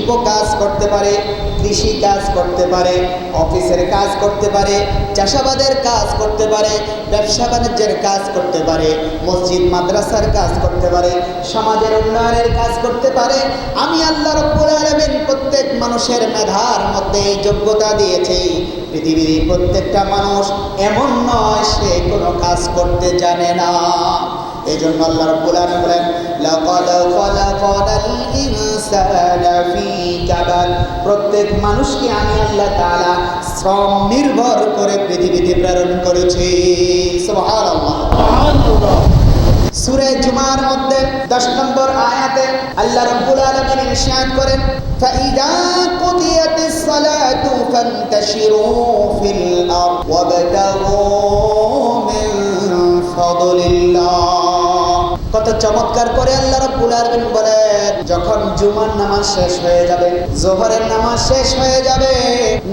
শিল্প কাজ করতে পারে, কৃষি কাজ করতে পারে, অফিসের কাজ করতে পারে, চাষাবাদের কাজ করতে পারে, ব্যবসা বাণিজ্যের কাজ করতে পারে, মসজিদ, মাদ্রাসার কাজ করতে পারে, সমাজের উন্নয়নের কাজ করতে পারে। আমি আল্লাহ রব্বুল প্রত্যেক মানুষের মেধার মধ্যে এই যোগ্যতা দিয়েছি। পৃথিবীর প্রত্যেকটা মানুষ এমন নয়, সে কোনো কাজ করতে জানে না। এই জন্য আল্লাহ রব্বুল আলামিন বলেন লাকাদ খালাকানাল ইনসানা ফি কাবাদ প্রত্যেক মানুষকে আমি আল্লাহ তাআলা শ্রম নির্ভর করে পৃথিবীতে প্রেরণ করেছি সুবহানাল্লাহ সূরা জুমার মধ্যে 10 নম্বর আয়াতে আল্লাহ রাব্বুল আলামিন ইরশাদ করেন فإذا قضيت الصلاة فانتشروا في الأرض وابتغوا من فضل الله কত চমৎকার করে আল্লাহ রাব্বুল আলামিন বলেন, যখন জুমার নামাজ শেষ হয়ে যাবে, জোহরের নামাজ শেষ হয়ে যাবে,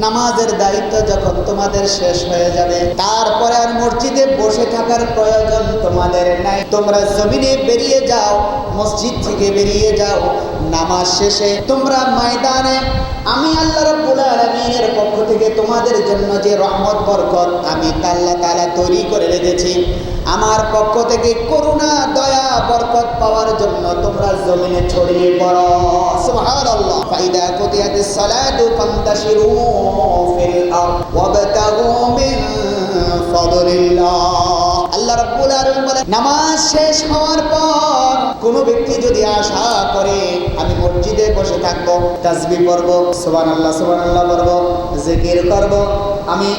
নামাজের দায়িত্ব যখন তোমাদের শেষ হয়ে যাবে, তারপরে আর মসজিদে বসে থাকার প্রয়োজন তোমাদের নাই। তোমরা জমিনে বেরিয়ে যাও, মসজিদ থেকে বেরিয়ে যাও নামাজ শেষে তোমরা ময়দানে, আমি আল্লাহ রাব্বুল আলামিনের পক্ষ থেকে তোমাদের জন্য যে রহমত, বরকত আমি আল্লাহ তাআলা তৈরি করে রেখেছি। আমার পক্ষ থেকে করুণা, দয়া, বরকত পাওয়ার জন্য তোমরা জমিনে ছড়িয়ে পড়ো। সুবহানাল্লাহ। ফাইদা কুতিয়াতিস সালাতু ফান্তাশিরু ফিল ওয়াবতাগু মিন ফাদলিল্লাহ। আল্লাহ রাব্বুল আলামিন নামাজ শেষ হওয়ার পর কোন ব্যক্তি যদি আশা করে মসজিদে বসে থাকব তাজবি পড়ব সোবান আল্লাহ পড়ব, জিকির করব। আমি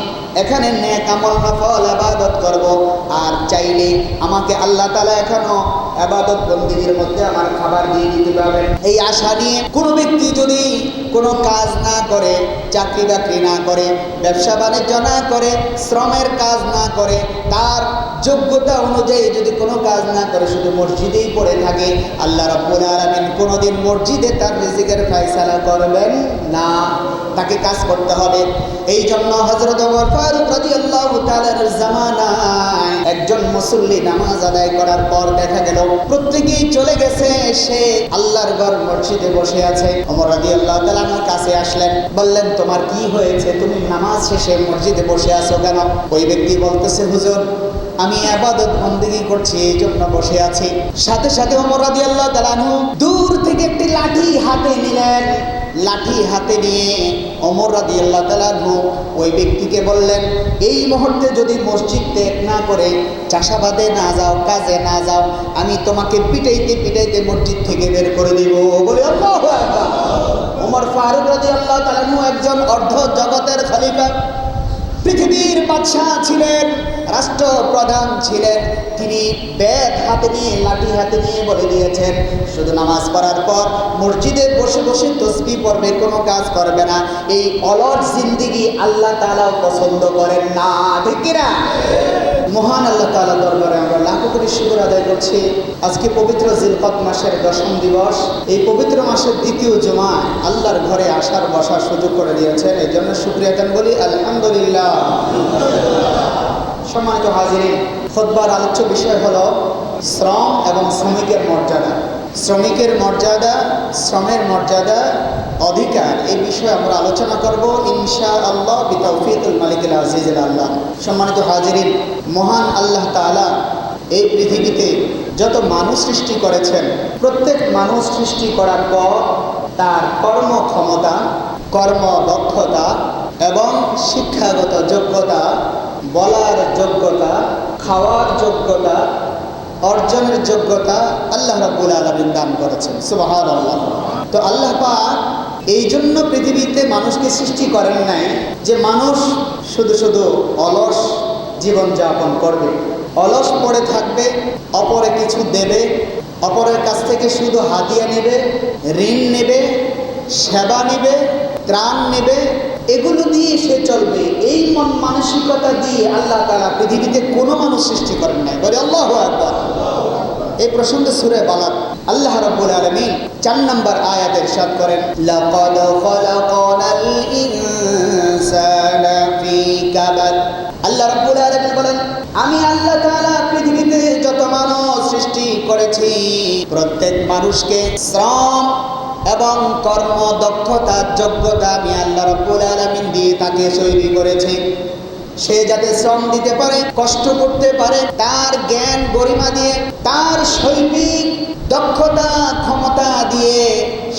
এখানে নেক আমল, নফল আবাদত করব। আর চাইলে আমাকে আল্লাহ তালা এখনও আবাদত বন্দীর মধ্যে আমার খাবার দিয়ে দিতে পারবেন। এই আশা নিয়ে কোনো ব্যক্তি যদি কোনো কাজ না করে, চাকরি বাকরি না করে, ব্যবসা বাণিজ্য না করে, শ্রমের কাজ না করে, তার যোগ্যতা অনুযায়ী যদি কোনো কাজ না করে, শুধু মসজিদেই পড়ে থাকে, আল্লাহ রাব্বুল আলামিন কোনোদিন মসজিদে তার রিজিকের ফয়সালা করবেন না। তাকে কাজ করতে হবে। এই জন্য হজরত একজন মুসল্লি নামাজ আদায় করার পর দেখা গেল, প্রত্যেকেই চলে গেছে, সে আল্লাহর ঘর মসজিদে বসে আছে। ওমর রাদিয়াল্লাহু তাআলার কাছে আসলেন, বললেন, তোমার কি হয়েছে? তুমি নামাজ শেষে মসজিদে বসে আছো কেন? ওই ব্যক্তি বলতেছে, হুজুর, আমি আবাদত বন্দেগী করছি, এই জন্য বসে আছি। সাথে সাথে ওমর আল্লাহ তাআলা দূর থেকে একটি লাঠি হাতে নিলেন। লাঠি হাতে নিয়ে অমর রাদি আল্লাহ তালু ওই ব্যক্তিকে বললেন, এই মুহূর্তে যদি মসজিদ ত্যাগ না করে, চাষাবাদে না যাও, কাজে না যাও, আমি তোমাকে পিটাইতে পিটাইতে মসজিদ থেকে বের করে দিব। বলে, আল্লাহু। ওমর ফারুক রাজি আল্লাহ তালু একজন অর্ধ জগতের খলিফা। পৃথিবীর বাদশাহ ছিলেন, রাষ্ট্রপ্রধান ছিলেন। তিনি ব্যাগ হাতে নিয়ে, লাঠি হাতে নিয়ে বলে দিয়েছেন, শুধু নামাজ পড়ার পর মসজিদে বসে বসে তসবি পড়বে, কোনো কাজ করবে না। এই অলট জিন্দিগি আল্লাহ তালাও পছন্দ করেন না। ঠিক মহান আল্লাহ তালা দরবারে আমরা লাখো কোটি শুকুর আদায় করছি। আজকে পবিত্র জিলকত মাসের দশম দিবস। এই পবিত্র মাসের দ্বিতীয় জমায় আল্লাহর ঘরে আসার, বসার সুযোগ করে দিয়েছেন। এই জন্য শুক্রিয়া দেন বলি আলহামদুলিল্লাহ। সম্মানিত হাজির খোদবার আলোচ্য বিষয় হলো শ্রম এবং শ্রমিকের মর্যাদা। শ্রমিকের মর্যাদা, শ্রমের মর্যাদা, অধিকার, এই বিষয়ে আমরা আলোচনা করব ইনশা আল্লাহ বিতৌফিকুল মালিকুল আজিজুল আল্লাহ। সম্মানিত হাজিরিন, মহান আল্লাহ তাআলা এই পৃথিবীতে যত মানুষ সৃষ্টি করেছেন, প্রত্যেক মানুষ সৃষ্টি করার পর তার কর্মক্ষমতা, কর্মদক্ষতা এবং শিক্ষাগত যোগ্যতা, বলার যোগ্যতা, খাওয়ার যোগ্যতা অর্জনের যোগ্যতা আল্লাহ রাব্বুল আলামিন দান করেছেন, সুবহানাল্লাহ। তো আল্লাহ পাক এই জন্য পৃথিবীতে মানুষকে সৃষ্টি করেন নাই যে মানুষ শুধু শুধু অলস জীবনযাপন করবে, অলস পড়ে থাকবে, অপরে কিছু দেবে, অপরের কাছ থেকে শুধু হাতিয়া নেবে, ঋণ নেবে, সেবা নেবে, ত্রাণ নেবে এগুলো দিয়ে সে চলবে। এই মন মানসিকতা দিয়ে আল্লাহ তালা পৃথিবীতে কোনো মানুষ সৃষ্টি করেন নাই। বলে আল্লাহ আকবার। এই প্রসঙ্গে সুরে বালাত আল্লাহ রাব্বুল আলামিন চার নম্বর আয়াত ইরশাদ করেন, লাকাদ খালাকানাল ইনসানা ফি কাবাদ। আল্লাহ রাব্বুল আলামিন বলেন, আমি আল্লাহ তাআলা পৃথিবীতে যত মানুষ সৃষ্টি করেছি, প্রত্যেক মানুষকে শ্রম এবং কর্ম, দক্ষতা, যোগ্যতা আমি আল্লাহ রব্বুল আলমিন তাকে তৈরি করেছে। সে যাতে শ্রম দিতে পারে, কষ্ট করতে পারে, তার জ্ঞান গরিমা দিয়ে, তার শৈল্পিক দক্ষতা, ক্ষমতা দিয়ে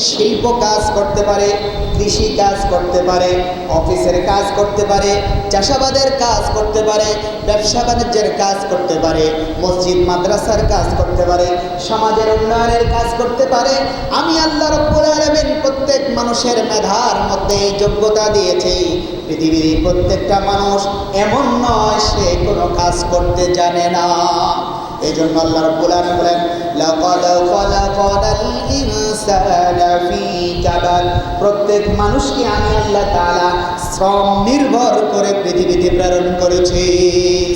শিল্প কাজ করতে পারে, কৃষি কাজ করতে পারে, অফিসের কাজ করতে পারে, চাষাবাদের কাজ করতে পারে, ব্যবসা বাণিজ্যের কাজ করতে পারে, মসজিদ, মাদ্রাসার কাজ করতে পারে, সমাজের উন্নয়নের কাজ করতে পারে। আমি আল্লাহ রব্বুল প্রত্যেক মানুষের মেধার মধ্যে এই যোগ্যতা দিয়েছি। পৃথিবীর প্রত্যেকটা মানুষ এমন নয়, সে কোনো কাজ করতে জানে না। এই জন্য আল্লাহ রব্বুল আলামিন বলেন লাকাদ খালাকাল ইনসানা ফি কাবাদ প্রত্যেক মানুষকে আমি আল্লাহ তাআলা শ্রম নির্ভর করে পৃথিবীতে প্রেরণ করেছি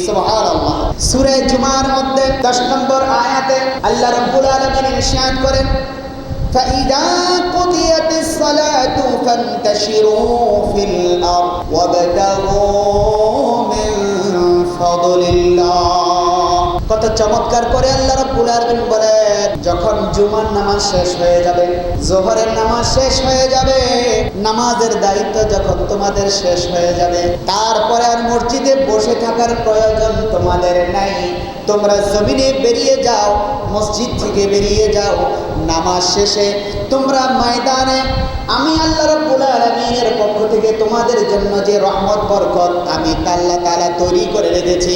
সুবহানাল্লাহ সূরা জুমার মধ্যে 10 নম্বর আয়াতে আল্লাহ রাব্বুল আলামিন ইরশাদ করেন فإذا قضيت الصلاة فانتشروا في الأرض وابتغوا من فضل الله কত চমৎকার করে আল্লাহ রাব্বুল আলামিন বলেন, যখন জুমার নামাজ শেষ হয়ে যাবে, জোহরের নামাজ শেষ হয়ে যাবে, নামাজের দায়িত্ব যখন তোমাদের শেষ হয়ে যাবে, তারপরে আর মসজিদে বসে থাকার প্রয়োজন তোমাদের নাই। তোমরা জমিনে বেরিয়ে যাও, মসজিদ থেকে বেরিয়ে যাও নামাজ শেষে তোমরা ময়দানে, আমি আল্লাহ রাব্বুল আলামিনের পক্ষ থেকে তোমাদের জন্য যে রহমত, বরকত আমি আল্লাহ তালা তৈরি করে রেখেছি,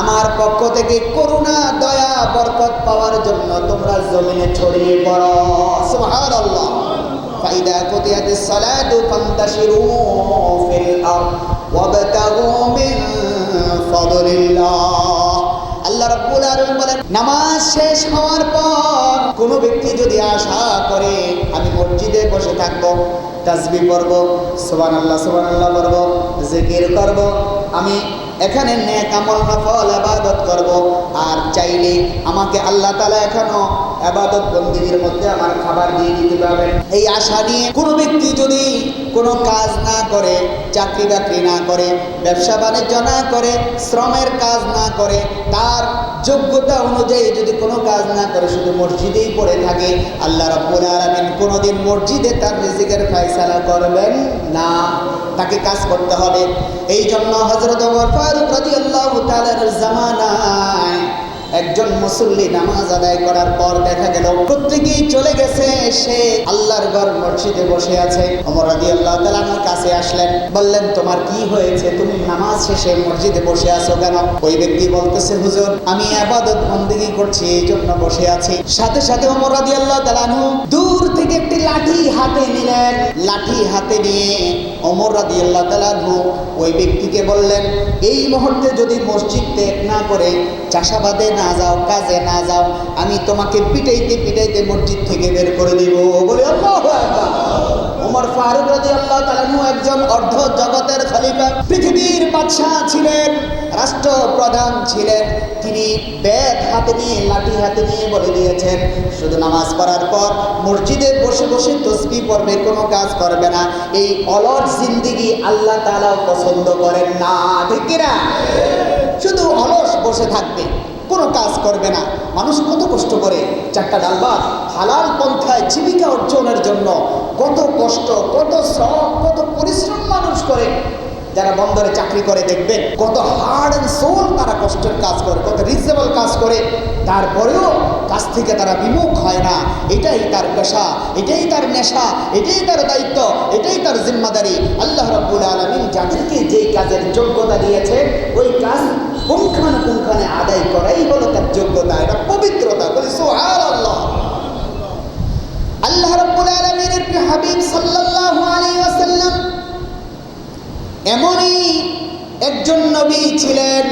আমার পক্ষ থেকে করুণা, দয়া, বরকত পাওয়ার জন্য তোমরা জমিনে ছড়িয়ে পড়ো। সুবহানাল্লাহ। ফাইদা কুতিয়াতিস সালাতু ফান্তাশিরু ফিল আরদ ওয়াবতাগু মিন ফাদলিল্লাহ। আল্লাহ বলেন নামাজ শেষ হওয়ার পর ব্যক্তি যদি আশা করে আমি মসজিদে বসে থাকব তাসবিহ পড়ব, সুবহানাল্লাহ সুবহানাল্লাহ পড়ব, জিকির করব, আমি এখানে নেক আমল ইবাদত করব, আর চাইলে আমাকে আল্লাহ এখনও আবাদত মধ্যে আমার খাবার দিয়ে দিতে পারবেন। এই আশা নিয়ে কোনো ব্যক্তি যদি কোনো কাজ না করে চাকরি বাকরি না করে ব্যবসা বাণিজ্য না করে, শ্রমের কাজ না করে, তার যোগ্যতা অনুযায়ী যদি কোনো কাজ না করে, শুধু মসজিদেই পড়ে থাকে, আল্লাহ রাব্বুল আলামিন কোনোদিন মসজিদে তার রিজিকের ফায়সালা করবেন না। তাকে কাজ করতে হবে। এই জন্য হজরত ফারুক রাদিয়াল্লাহু তাআলার জামানায় একজন মুসল্লি নামাজ আদায় করার পর দেখা গেল প্রত্যেকেই চলে গেছে, সে আল্লাহর ঘর মসজিদে বসে আছে। ওমর আল্লাহ তাআলার কাছে আসলেন, বললেন, তোমার কি হয়েছে? তুমি নামাজ শেষে মসজিদে বসে আছো কেন? ওই ব্যক্তি বলতেছে, হুজুর, আমি ইবাদত বন্দেগী করছি এই জন্য বসে আছি। সাথে সাথে ওমর আল্লাহ তালানু দূর থেকে একটি লাঠি হাতে নিলেন। লাঠি হাতে নিয়ে ওমর আল্লাহ তাআলা ওই ব্যক্তিকে বললেন, এই মুহূর্তে যদি মসজিদ ত্যাগ না করে, চাষাবাদে না যাও, কাজে না যাও, আমি তোমাকে পিটাইতে পিটাইতে মসজিদ থেকে বের করে দিব। বলে আল্লাহু ওমর ফারুক রাজি আল্লাহ তাআলা একজন অর্ধ জগতের খলিফা। পৃথিবীর বাদশাহ ছিলেন, রাষ্ট্রপ্রধান ছিলেন। তিনি বেদ হাতে নিয়ে, লাঠি হাতে নিয়ে বলে দিয়েছেন, শুধু নামাজ পড়ার পর মসজিদে বসে বসে তসবি পড়বে, কোনো কাজ করবে না। এই অলট জিন্দিগি আল্লাহ তাআলাও পছন্দ করেন না। ঠিক কিনা? শুধু অলস বসে থাকবে। কোনো কাজ করবে না। মানুষ কত কষ্ট করে চারটা ডাল ভাত হালাল পন্থায় জীবিকা অর্জনের জন্য কত কষ্ট, কত শ্রম, কত পরিশ্রম মানুষ করে। যারা বন্দরে চাকরি করে দেখবেন, কত হার্ড অ্যান্ড সোল তারা কষ্টের কাজ করে, কত রিজনেবল কাজ করে। তারপরেও কাজ থেকে তারা বিমুখ হয় না। এটাই তার পেশা, এটাই তার নেশা, এটাই তার দায়িত্ব, এটাই তার জিম্মাদারি। আল্লাহ রাব্বুল আলামিন যাদেরকে যেই কাজের যোগ্যতা দিয়েছে ওই কাজ পুঙ্খানুপুঙ্খানে আদায় করাই হলো তার যোগ্যতা, এটা পবিত্রতা। বলি সোহার আল্লাহ আল্লাহ রাব্বুল আলামিনের হাবিব সাল্লাল্লাহু আলাইহি ওয়াসাল্লাম এমনই একজন নবী ছিলেন।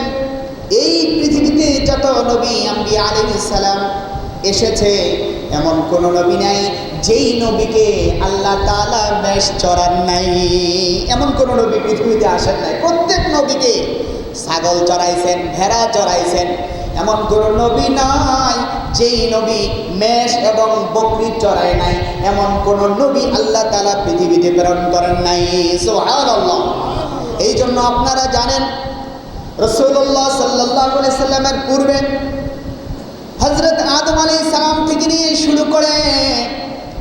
এই পৃথিবীতে যত নবী আম্বি আলাইহিস সালাম এসেছে, এমন কোন নবী নাই। যেই নবীকে আল্লাহ তাআলা বেশ চড়ান নাই, এমন কোন নবী পৃথিবীতে আসেন নাই। প্রত্যেক নবীকে ছাগল চড়াইছেন, ভেড়া চড়াইছেন, এমন কোন নবী নাই যেই নবী মেষ এবং বকরি চড়ায় নাই, এমন কোন নবী আল্লাহ তাআলা পৃথিবীতে প্রেরণ করেন নাই। এই জন্য আপনারা জানেন রসুল্লাহ সাল্লাহ সাল্লামের পূর্বে হজরত আদম আলী সালাম থেকে নিয়ে শুরু করে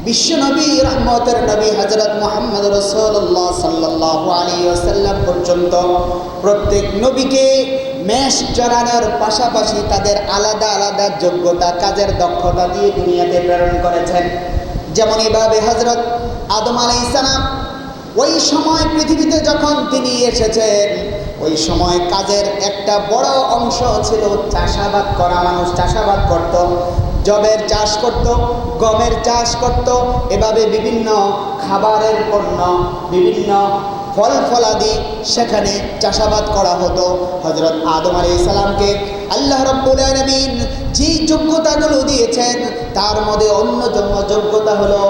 বিশ্বনবী রহমতের নবী হজরত মোহাম্মদ রসুল্লাহ সাল্লাহ আলী পর্যন্ত প্রত্যেক নবীকে মেষ চড়ানোর পাশাপাশি তাদের আলাদা আলাদা যোগ্যতা, কাজের দক্ষতা দিয়ে দুনিয়াতে প্রেরণ করেছেন। যেমন এইভাবে হজরত আদম আলাই ইসালাম ওই সময় পৃথিবীতে যখন তিনি এসেছেন, ওই সময় কাজের একটা বড় অংশ ছিল চাষাবাদ করা, মানুষ চাষাবাদ করত। জবের চাষ করত, গমের চাষ করত, এভাবে বিভিন্ন খাবারের পণ্য, বিভিন্ন ফল ফলাদি সেখানে চাষাবাদ করা হতো। হজরত আদম আলী ইসলামকে আল্লাহ রব্বুল আলমিন যে যোগ্যতাগুলো দিয়েছেন, তার মধ্যে অন্যতম যোগ্যতা হলো,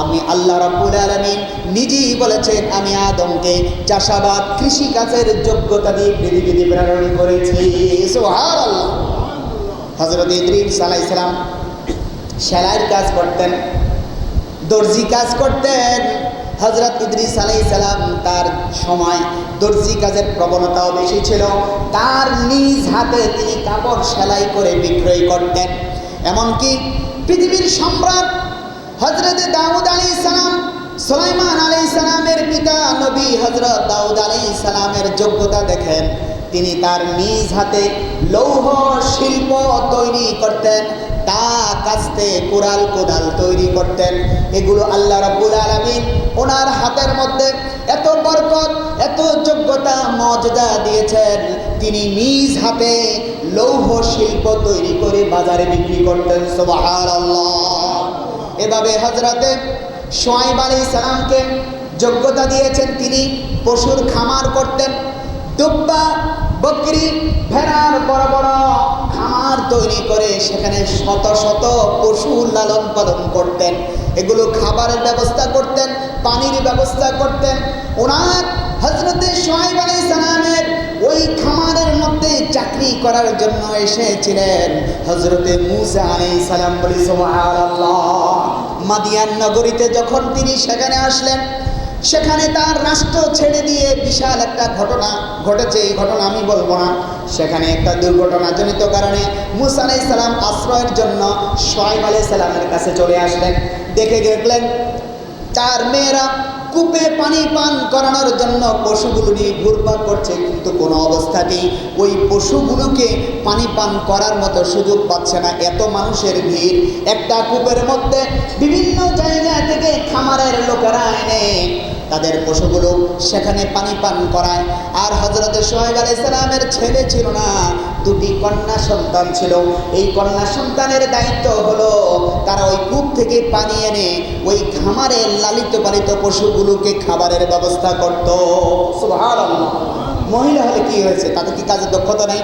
আমি আল্লাহ রব্বুল আলমিন নিজেই বলেছেন, আমি আদমকে চাষাবাদ, কৃষিকাজের যোগ্যতা দিয়ে পৃথিবীতে প্রেরণ করেছি। আল্লাহ হজরত ইদ্রিস আলাই ইসলাম সেলাইয়ের কাজ করতেন, দর্জি কাজ করতেন। হজরত ইদ্রিস আলাই সালাম তার সময় দর্জি কাজের প্রবণতাও বেশি ছিল। তার নিজ হাতে তিনি কাপড় সেলাই করে বিক্রয় করতেন। এমনকি পৃথিবীর সম্রাট হজরত দাউদ আলী সালাম, সুলাইমান আলী সালামের পিতা নবী হজরত দাউদ আলী সালামের যোগ্যতা দেখেন। তিনি তার নিজ হাতে লৌহ শিল্প তৈরি করতেন। তা কাস্তে কোরাল কোদাল তৈরি করতেন। এগুলো ওনার হাতের মধ্যে এত এত যোগ্যতা দিয়েছেন। তিনি নিজ হাতে লৌহ শিল্প তৈরি করে বাজারে বিক্রি করতেন এভাবে হজরতে সোয়াইব আলী সালামকে যোগ্যতা দিয়েছেন তিনি, পশুর খামার করতেন। দুব্বা, বকরি, ভেড়ার বড় বড় খামার তৈরি করে সেখানে শত শত পশু লালন পালন করতেন। এগুলো খাবারের ব্যবস্থা করতেন, পানির ব্যবস্থা করতেন। ওনার হজরতে সোহাইব আলী সালামের ওই খামারের মধ্যে চাকরি করার জন্য এসেছিলেন। হজরতে মুসা আলী সালাম বলি, সুবহানাল্লাহ। মাদিয়ান নগরীতে যখন তিনি সেখানে আসলেন সেখানে তার রাষ্ট্র ছেড়ে দিয়ে বিশাল একটা ঘটনা ঘটেছে, এই ঘটনা আমি বলব না। সেখানে একটা দুর্ঘটনাজনিত কারণে মুসা আলাই সালাম আশ্রয়ের জন্য সোয়াইব আলাই সালামের কাছে চলে আসলেন। দেখে দেখলেন, চার মেয়েরা কূপে পানি পান করানোর জন্য পশুগুলো নিয়ে ঘুরপাক করছে, কিন্তু কোনো অবস্থাতেই ওই পশুগুলোকে পানি পান করার মতো সুযোগ পাচ্ছে না। এত মানুষের ভিড়। একটা কূপের মধ্যে বিভিন্ন জায়গা থেকে খামারের লোকেরা এনে তাদের পশুগুলো সেখানে পানি পান করায়। আর হজরতের সোহেব আলাই সালামের ছেলে ছিল না, দুটি কন্যা সন্তান ছিল। এই কন্যা সন্তানের দায়িত্ব হলো তারা ওই কূপ থেকে পানি এনে ওই খামারে লালিত পালিত পশুগুলোকে খাবারের ব্যবস্থা করত। মহিলা হলে কি হয়েছে? তাদের কি কাজের দক্ষতা নেই?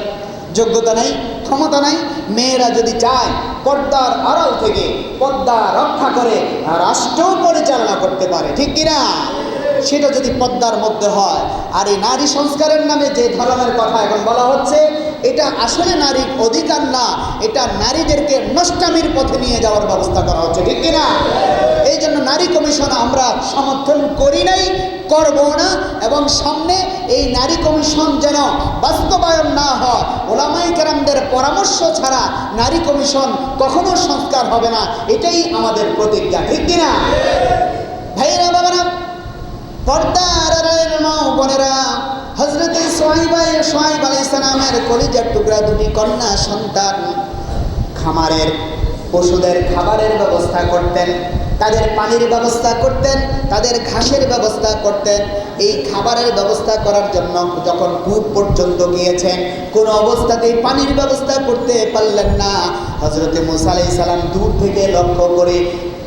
যোগ্যতা নেই? ক্ষমতা নাই? মেয়েরা যদি চায় পর্দার আড়াল থেকে পর্দা রক্ষা করে রাষ্ট্র পরিচালনা করতে পারে, ঠিক কিনা? সেটা যদি পদ্মার মধ্যে হয়। আর এই নারী সংস্কারের নামে যে ধরনের কথা এখন বলা হচ্ছে, এটা আসলে নারীর অধিকার না, এটা নারীদেরকে নষ্টামির পথে নিয়ে যাওয়ার ব্যবস্থা করা হচ্ছে, ঠিক কিনা? এই জন্য নারী কমিশন আমরা সমর্থন করি নাই, করব না, এবং সামনে এই নারী কমিশন যেন বাস্তবায়ন না হয় ওলামাই কেরামদের পরামর্শ ছাড়া নারী কমিশন কখনো সংস্কার হবে না, এটাই আমাদের প্রতিজ্ঞা, ঠিক কিনা? ভাইয়েরা, বাবারা পর্দার আড়ালের মা হজরতে টুকরা দুটি কন্যা সন্তান খামারের পশুদের খাবারের ব্যবস্থা করতেন, তাদের পানির ব্যবস্থা করতেন, তাদের ঘাসের ব্যবস্থা করতেন। এই খাবারের ব্যবস্থা করার জন্য যখন কূপ পর্যন্ত গিয়েছেন, কোনো অবস্থাতেই পানির ব্যবস্থা করতে পারলেন না। হজরতে মুসা সালাম দূর থেকে লক্ষ্য করে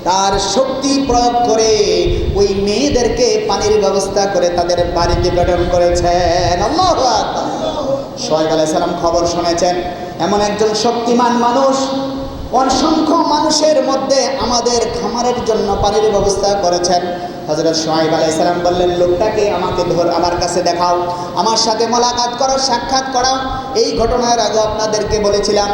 তার শক্তি প্রয়োগ করে ওই মেয়েদেরকে পানির ব্যবস্থা করে তাদের বাড়িতে প্রেরণ করেছেন। সোহেব আলাই সালাম খবর শুনেছেন, এমন একজন শক্তিমান মানুষ অসংখ্য মানুষের মধ্যে আমাদের খামারের জন্য পানির ব্যবস্থা করেছেন। হজরত সোহাইব আলাই সালাম বললেন, লোকটাকে আমাকে ধর, আমার কাছে দেখাও, আমার সাথে মোলাকাত করো, সাক্ষাৎ করাও। এই ঘটনার আগে আপনাদেরকে বলেছিলাম,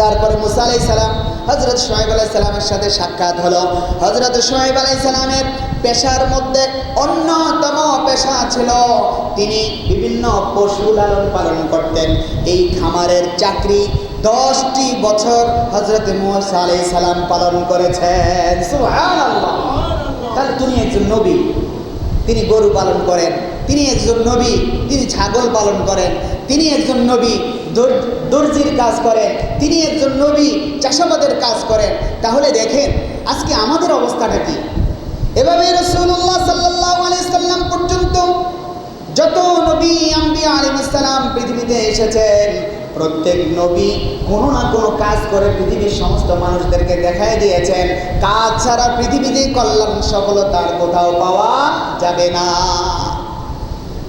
তারপরে মুসা আলাই সালাম হজরত সোহেব আলাই সালামের সাথে সাক্ষাৎ হলো। হজরত সোহেব আলাই সালামের পেশার মধ্যে অন্যতম পেশা ছিল তিনি বিভিন্ন পশু লালন পালন করতেন। এই খামারের চাকরি দশটি বছর হজরত মুসা আলাই সালাম পালন করেছেন। সুবহানাল্লাহ। তিনি একজন নবী, তিনি গরু পালন করেন। তিনি একজন নবী, তিনি ছাগল পালন করেন, তিনি একজন নবী, দর- দর্জির কাজ করেন, তিনি একজন নবী, চাষাবাদের কাজ করেন। তাহলে দেখেন, আজকে আমাদের অবস্থাটা কি? এভাবে রসুল্লাহ সাল্লাহ সাল্লাম পর্যন্ত যত নবী, আম্বিয়া আলিমুসালাম পৃথিবীতে এসেছেন, প্রত্যেক নবী কোনো না কোনো কাজ করে পৃথিবীর সমস্ত মানুষদেরকে দেখাই দিয়েছেন। কাজ ছাড়া পৃথিবীতে কল্যাণ, সফলতার কোথাও পাওয়া যাবে না।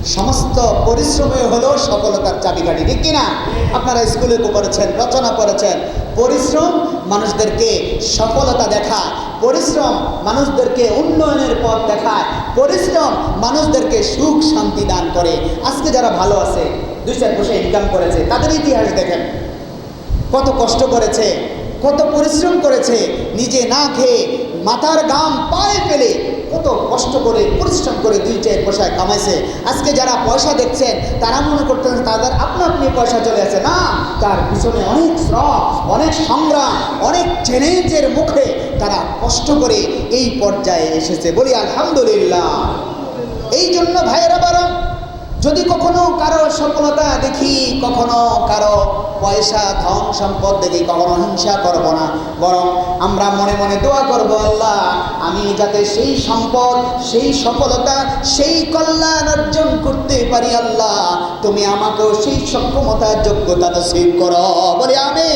সমস্ত পরিশ্রমে হলো সফলতার চাবিকাঠি, ঠিক কিনা? আপনারা স্কুলে করেছেন, রচনা করেছেন। পরিশ্রম মানুষদেরকে সফলতা দেখায়। পরিশ্রম মানুষদেরকে উন্নয়নের পথ দেখায়। পরিশ্রম মানুষদেরকে সুখ, শান্তি দান করে। আজকে যারা ভালো আছে, দুই চার পয়সা ইনকাম করেছে, তাদের ইতিহাস দেখেন। কত কষ্ট করেছে, কত পরিশ্রম করেছে, নিজে না খেয়ে মাথার গাম পায়ে ফেলে কত কষ্ট করে, পরিশ্রম করে দুই চার পয়সা কামাইছে। আজকে যারা পয়সা দেখছেন, তারা মনে করতেন তাদের আপনা আপনি পয়সা চলে আসে। না, তার পিছনে অনেক শ্রম, অনেক সংগ্রাম, অনেক চ্যালেঞ্জের মুখে তারা কষ্ট করে এই পর্যায়ে এসেছে। বলি, আলহামদুলিল্লাহ। এই জন্য ভাইয়েরা বারণ যদি কখনো কারও সফলতা দেখি, কখনো কারও পয়সা, ধন সম্পদ দেখি, কখনো হিংসা করব না। বরং আমরা মনে মনে দোয়া করব, আল্লাহ, আমি যাতে সেই সম্পদ, সেই সফলতা, সেই কল্যাণ অর্জন করতে পারি, আল্লাহ, তুমি আমাকেও সেই সক্ষমতা, যোগ্যতা নসিব করো। বলে আমি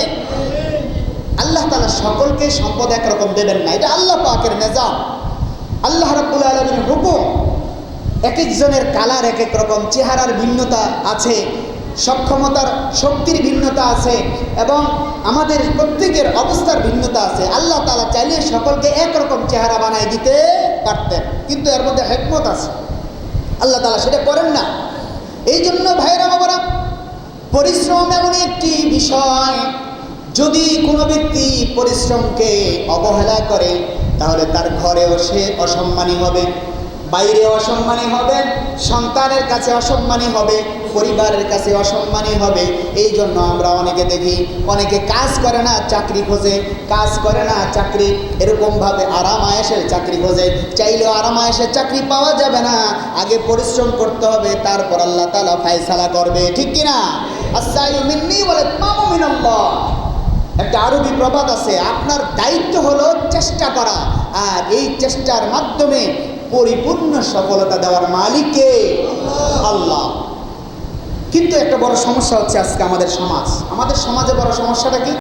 আল্লাহ তালা সকলকে সম্পদ একরকম দেবেন না। এটা আল্লাহ পাকের নিজাম। আল্লাহ রাব্বুল আলমীর হুকুম। এক একজনের কালার এক এক রকম, চেহারার ভিন্নতা আছে, সক্ষমতার শক্তির ভিন্নতা আছে, এবং আমাদের প্রত্যেকের অবস্থার ভিন্নতা আছে। আল্লাহ তালা চাইলে সকলকে একরকম চেহারা বানায় দিতে পারতেন, কিন্তু এর মধ্যে হেকমত আছে। আল্লাহ তালা সেটা করেন না। এই জন্য ভাইরা বাবারা, পরিশ্রম এমন একটি বিষয়, যদি কোনো ব্যক্তি পরিশ্রমকে অবহেলা করে, তাহলে তার ঘরেও সে অসম্মানী হবে। বাইরে অসম্মানী হবে, সন্তানের কাছে অসম্মানী হবে, পরিবারের কাছে অসম্মানী হবে এই জন্য আমরা অনেকে দেখি, অনেকে কাজ করে না, চাকরি খোঁজে, কাজ করে না, চাকরি এরকমভাবে আরাম আয়েসের চাকরি খোঁজে, চাইলেও আরাম আয়েসের চাকরি পাওয়া যাবে না, আগে পরিশ্রম করতে হবে, তারপর আল্লাহ তালা ফায়সালা করবে, ঠিক কিনা? মিন্নি বলে একটা আরবি প্রবাদ আছে, আপনার দায়িত্ব হলো চেষ্টা করা, আর এই চেষ্টার মাধ্যমে পরিপূর্ণ সফলতা দেওয়ার মালিককে আল্লাহ। কিন্তু একটা বড় সমস্যা হচ্ছে আজকে আমাদের সমাজ। আমাদের সমাজে বড় সমস্যাটা কি?